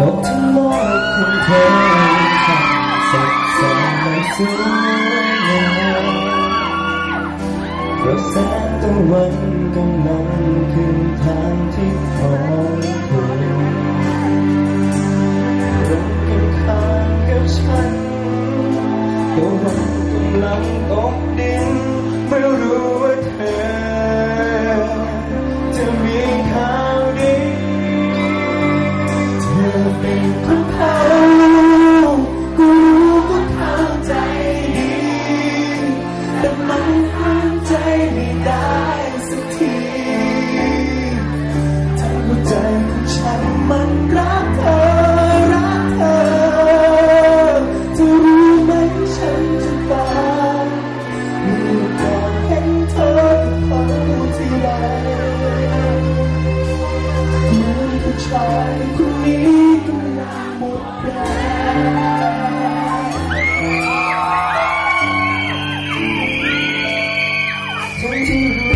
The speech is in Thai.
ลบทั้งโลกคองเธอสักสองไม่สวยงามเพราะแสงตะวันกำลังขึ้นทางที่ของเธอตรงกันข้ามกับฉันตะวันกำลังตกดินไม่รู้ว่าเธอ ใจไม่ได้สักทีทั้งหัวใจของฉันมันรักเธอ รักเธอจะรู้ไหมฉันจะตายเมื่อก่อนเห็นเธอกับเขาทีไรเหมือนผู้ชายคนนี้กำลังหมดแรง ทั้